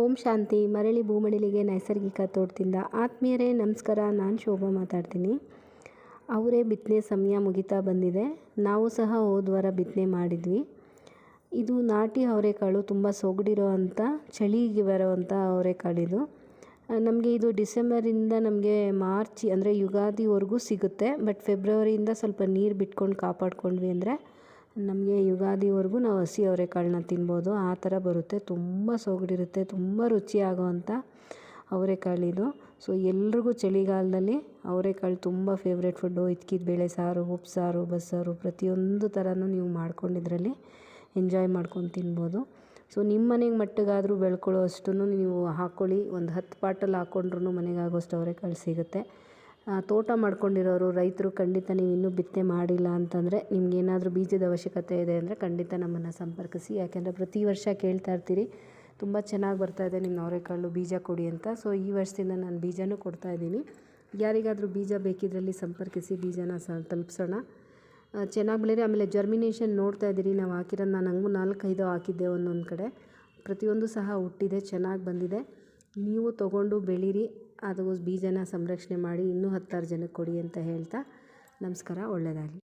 ಓಂ ಶಾಂತಿ. ಮರಳಿ ಭೂಮಡಿಲಿಗೆ ನೈಸರ್ಗಿಕ ತೋಟದಿಂದ ಆತ್ಮೀಯರೇ, ನಮಸ್ಕಾರ. ನಾನು ಶೋಭಾ ಮಾತಾಡ್ತೀನಿ. ಅವರೇ ಬಿತ್ತನೆ ಸಮಯ ಮುಗಿತಾ ಬಂದಿದೆ. ನಾವು ಸಹ ಹೋದ ವಾರ ಬಿತ್ತನೆ ಮಾಡಿದ್ವಿ. ಇದು ನಾಟಿ ಅವರೆಕಾಳು ತುಂಬ ಸೊಗಡಿರೋ ಅಂಥ ಚಳಿಗೆ ಬರೋವಂಥ ಅವರೆಕಾಳಿದು ನಮಗೆ ಇದು ಡಿಸೆಂಬರಿಂದ ನಮಗೆ ಮಾರ್ಚ್ ಅಂದರೆ ಯುಗಾದಿವರೆಗೂ ಸಿಗುತ್ತೆ. ಬಟ್ ಫೆಬ್ರವರಿಯಿಂದ ಸ್ವಲ್ಪ ನೀರು ಬಿಟ್ಕೊಂಡು ಕಾಪಾಡ್ಕೊಂಡ್ವಿ ಅಂದರೆ ನಮಗೆ ಯುಗಾದಿವರೆಗೂ ನಾವು ಹಸಿ ಅವರೆಕಾಳನ್ನ ತಿನ್ಬೋದು. ಆ ಥರ ಬರುತ್ತೆ. ತುಂಬ ಸೊಗಡಿರುತ್ತೆ. ತುಂಬ ರುಚಿಯಾಗುವಂಥ ಅವರೆಕಾಳಿದು ಸೊ ಎಲ್ರಿಗೂ ಚಳಿಗಾಲದಲ್ಲಿ ಅವರೆಕಾಳು ತುಂಬ ಫೇವ್ರೆಟ್ ಫುಡ್ಡು ಇದ್ಕಿದ ಬೇಳೆ ಸಾರು ಉಪ್ಸಾರು ಬಸ್ಸಾರು ಪ್ರತಿಯೊಂದು ಥರನೂ ನೀವು ಮಾಡ್ಕೊಂಡಿದ್ರಲ್ಲಿ ಎಂಜಾಯ್ ಮಾಡ್ಕೊಂಡು ತಿನ್ಬೋದು. ಸೊ ನಿಮ್ಮ ಮನೆಗೆ ಮಟ್ಟಿಗಾದರೂ ಬೆಳ್ಕೊಳ್ಳೋ ಅಷ್ಟು ನೀವು ಹಾಕ್ಕೊಳ್ಳಿ. ಒಂದು ಹತ್ತು ಪಾಟಲ್ಲಿ ಹಾಕ್ಕೊಂಡ್ರೂ ಮನೆಗಾಗೋಷ್ಟು ಅವರೆಕಾಳು ಸಿಗುತ್ತೆ. ತೋಟ ಮಾಡ್ಕೊಂಡಿರೋರು ರೈತರು ಖಂಡಿತ ನೀವು ಇನ್ನೂ ಬಿತ್ತನೆ ಮಾಡಿಲ್ಲ ಅಂತಂದರೆ ನಿಮ್ಗೇನಾದರೂ ಬೀಜದ ಅವಶ್ಯಕತೆ ಇದೆ ಅಂದರೆ ಖಂಡಿತ ನಮ್ಮನ್ನು ಸಂಪರ್ಕಿಸಿ. ಯಾಕೆಂದರೆ ಪ್ರತಿ ವರ್ಷ ಕೇಳ್ತಾ ಇರ್ತೀರಿ, ತುಂಬ ಚೆನ್ನಾಗಿ ಬರ್ತಾ ಇದೆ ನಿಮ್ಮ ಅವರೆಕಾಳು ಬೀಜ ಕೊಡಿ ಅಂತ. ಸೊ ಈ ವರ್ಷದಿಂದ ನಾನು ಬೀಜನೂ ಕೊಡ್ತಾಯಿದ್ದೀನಿ ಯಾರಿಗಾದರೂ ಬೀಜ ಬೇಕಿದ್ರಲ್ಲಿ ಸಂಪರ್ಕಿಸಿ, ಬೀಜನ ಸ, ತಲುಪಿಸೋಣ. ಚೆನ್ನಾಗಿ ಬೆಳೀರಿ ಆಮೇಲೆ ಜರ್ಮಿನೇಷನ್ ನೋಡ್ತಾ ಇದ್ದೀರಿ. ನಾವು ಹಾಕಿರೋದು ನಾನು ಹಂಗೂ ನಾಲ್ಕೈದು ಹಾಕಿದ್ದೆ ಒಂದೊಂದು ಕಡೆ. ಪ್ರತಿಯೊಂದು ಸಹ ಹುಟ್ಟಿದೆ, ಚೆನ್ನಾಗಿ ಬಂದಿದೆ. ನೀವು ತೊಗೊಂಡು ಬೆಳೀರಿ. ಅದು ಬೀಜನ ಸಂರಕ್ಷಣೆ ಮಾಡಿ ಇನ್ನೂ ಹತ್ತಾರು ಜನಕ್ಕೆ ಕೊಡಿ ಅಂತ ಹೇಳ್ತಾ ನಮಸ್ಕಾರ ಒಳ್ಳೆಯದಾಗಲಿ.